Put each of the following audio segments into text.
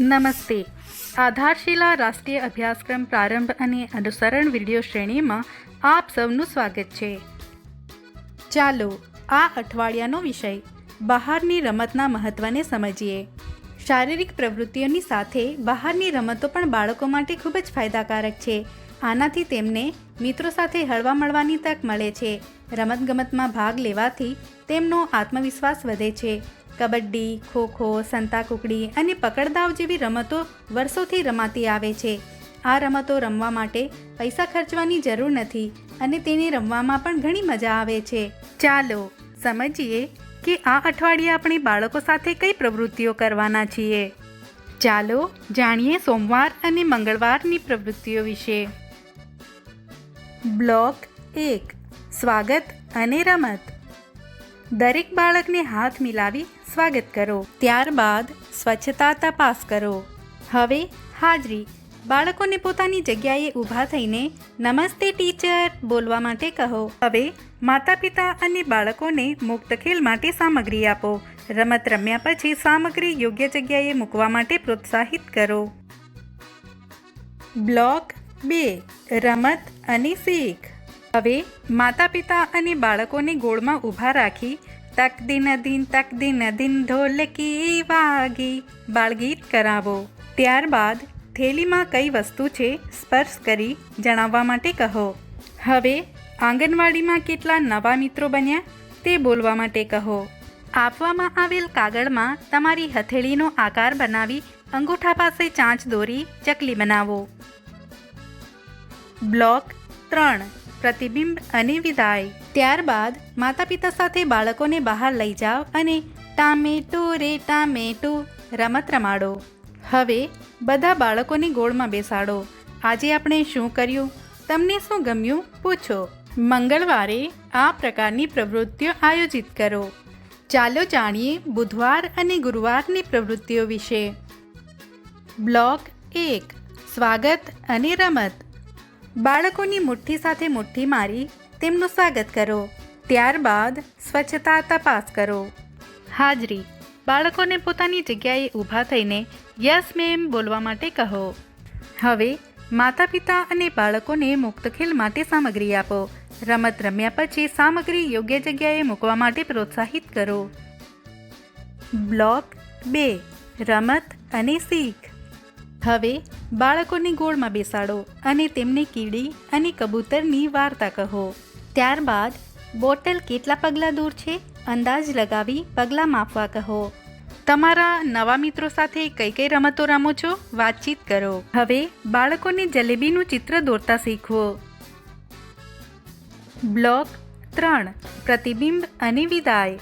નમસ્તે. આધારશિલા રાષ્ટ્રીય અભ્યાસક્રમ પ્રારંભ અને અનુસરણ વીડિયો શ્રેણીમાં આપ સૌનું સ્વાગત છે. ચાલો, આ અઠવાડિયાનો વિષય બહારની રમતના મહત્ત્વને સમજીએ. શારીરિક પ્રવૃત્તિઓની સાથે બહારની રમતો પણ બાળકો માટે ખૂબ જ ફાયદાકારક છે. આનાથી તેમને મિત્રો સાથે હળવા મળવાની તક મળે છે. રમતગમતમાં ભાગ લેવાથી તેમનો આત્મવિશ્વાસ વધે છે. કબડ્ડી, ખોખો સંતાકૂકડી અને પકડદાવ જેવી રમતો વર્ષોથી રમાતી આવે છે. આ રમતો રમવા માટે પૈસા ખર્ચવાની જરૂર નથી અને તેને રમવામાં પણ ઘણી મજા આવે છે. ચાલો સમજીએ કે આ અઠવાડિયે આપણે બાળકો સાથે કઈ પ્રવૃત્તિઓ કરવાના છીએ. ચાલો જાણીએ સોમવાર અને મંગળવારની પ્રવૃત્તિઓ વિશે. બ્લોક એક, સ્વાગત અને રમત. દરેક બાળકને હાથ મિલાવી સ્વાગત કરો. ત્યારબાદ સ્વચ્છતા તપાસ કરો. હવે હાજરી. બાળકોને પોતાની જગ્યાએ ઊભા થઈને નમસ્તે ટીચર બોલવા માટે કહો. હવે માતા પિતા અને બાળકોને મુક્ત ખેલ માટે સામગ્રી આપો. રમત રમ્યા પછી સામગ્રી યોગ્ય જગ્યાએ મૂકવા માટે પ્રોત્સાહિત કરો. બ્લોક બે. રમત અને શીખ. હવે માતા પિતા અને બાળકોને ગોળમાં ઊભા રાખી તક દિન દિન તક દિન દિન ઢોલકી વાગી. બાળગીત કરાવો. ત્યારબાદ થેલીમાં કઈ વસ્તુ છે સ્પર્શ કરી જણાવવા માટે કહો. હવે આંગણવાડીમાં કેટલા નવા મિત્રો બન્યા તે બોલવા માટે કહો. આપવામાં આવેલ કાગળમાં તમારી હથેળીનો આકાર બનાવી અંગૂઠા પાસે ચાંચ દોરી ચકલી બનાવો. બ્લોક ત્રણ. પ્રતિબિંબ અને વિદાય. ત્યારબાદ માતા પિતા સાથે બાળકોને બહાર લઈ જાઓ અને ટામેટો રે, ટામેટો રમત રમાડો. હવે બધા બાળકોને ગોળમાં બેસાડો. આજે આપણે શું કર્યું? તમને શું ગમ્યું? પૂછો. મંગળવારે આ પ્રકારની પ્રવૃત્તિઓ આયોજિત કરો. ચાલો જાણીએ બુધવાર અને ગુરુવારની પ્રવૃત્તિઓ વિશે. બ્લોક એક, સ્વાગત અને રમત. બાળકોની મુઠ્ઠી સાથે મુઠ્ઠી મારી તેમનું સ્વાગત કરો. ત્યારબાદ સ્વચ્છતા તપાસ કરો. હાજરી. બાળકોને પોતાની જગ્યાએ ઊભા થઈને યસ મેમ બોલવા માટે કહો. હવે માતા પિતા અને બાળકોને મુક્ત ખેલ માટે સામગ્રી આપો. રમત રમ્યા પછી સામગ્રી યોગ્ય જગ્યાએ મૂકવા માટે પ્રોત્સાહિત કરો. બ્લોક બે. રમત અને શીખ. હવે બાળકોને ગોળમાં બેસાડો અને તેમને કીડી અને કબૂતરની વાર્તા કહો. ત્યારબાદ બોટલ કેટલા પગલાં દૂર છે? અંદાજ લગાવી પગલાં માપવા કહો. તમારા નવા મિત્રો સાથે કઈ કઈ રમતો રમો છો? વાતચીત કરો. હવે બાળકોને જલેબીનું ચિત્ર દોરતા શીખવો. બ્લોક ત્રણ. પ્રતિબિંબ અને વિદાય.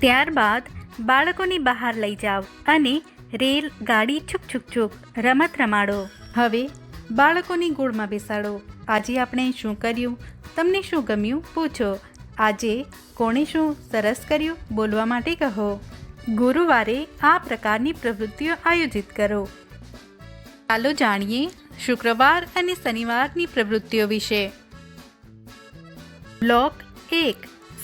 ત્યારબાદ બાળકોને બહાર લઈ જાઓ અને રેલ, ગાડી છુક છુક છુક રમત રમાડો. હવે બાળકોની ગોળમાં બેસાડો. આજે આપણે શું કર્યું? તમને શું ગમ્યું? પૂછો. આજે કોણે શું સરસ કર્યું? બોલવા માટે કહો. ગુરુવારે આ પ્રકારની પ્રવૃત્તિઓ આયોજિત કરો. ચાલો જાણીએ શુક્રવાર અને શનિવારની પ્રવૃત્તિઓ વિશે. બ્લોક એક,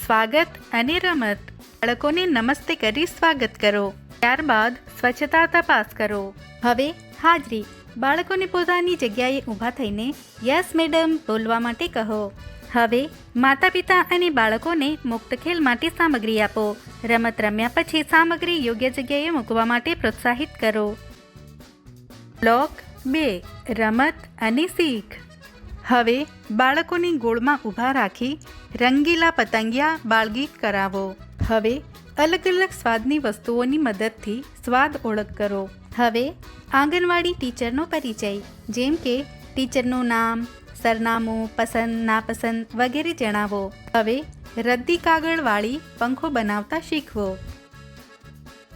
સ્વાગત અને રમત. બાળકોને નમસ્તે કરી સ્વાગત કરો. ત્યારબાદ સ્વચ્છતા તપાસ કરો. હવે હાજરી. બાળકોને પોતાની જગ્યાએ ઊભા થઈને, યસ, મેડમ, બોલવા માટે કહો. હવે માતા પિતા અને બાળકોને મુક્ત ખેલ માટે સામગ્રી આપો. રમત રમ્યા પછી સામગ્રી યોગ્ય જગ્યાએ મૂકવા માટે પ્રોત્સાહિત કરો. બ્લોક બે. રમત અને શીખ. હવે બાળકોને ગોળમાં ઊભા રાખી રંગીલા પતંગિયા બાળગીત કરાવો. હવે અલગ અલગ સ્વાદની વસ્તુઓની મદદથી સ્વાદ ઓળખ કરો. હવે, આંગણવાડી ટીચરનો પરિચય. જેમ કે, ટીચરનું નામ, સરનામું, પસંદ, નાપસંદ વગેરે જણાવો. હવે, રદ્દી કાગળવાળી પંખો બનાવતા શીખવો.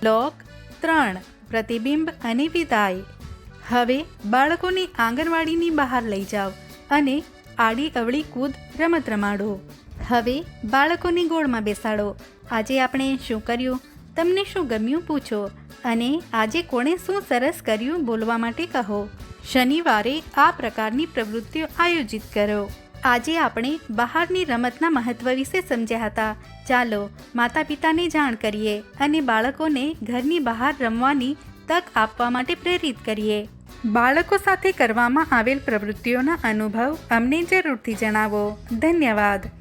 બ્લોક ત્રણ, પ્રતિબિંબ અને વિદાય. હવે, બાળકોને આંગણવાડીની બહાર લઈ જાઓ અને આડી અવળી કૂદ રમત રમાડો. હવે, બાળકોને ગોળમાં બેસાડો. આજે આપણે શું કર્યું? તમને શું ગમ્યું પૂછો? અને આજે કોણે શું સરસ કર્યું બોલવા માટે કહો? શનિવારે આ પ્રકારની પ્રવૃત્તિઓ આયોજિત કરો. આજે આપણે બહારની રમતના મહત્વ વિશે સમજ્યા હતા. ચાલો માતા પિતાને જાણ કરીએ અને બાળકોને ઘરની બહાર રમવાની તક આપવા માટે પ્રેરિત કરીએ. બાળકો સાથે કરવામાં આવેલ પ્રવૃત્તિઓના અનુભવ અમને જરૂરથી જણાવો. ધન્યવાદ.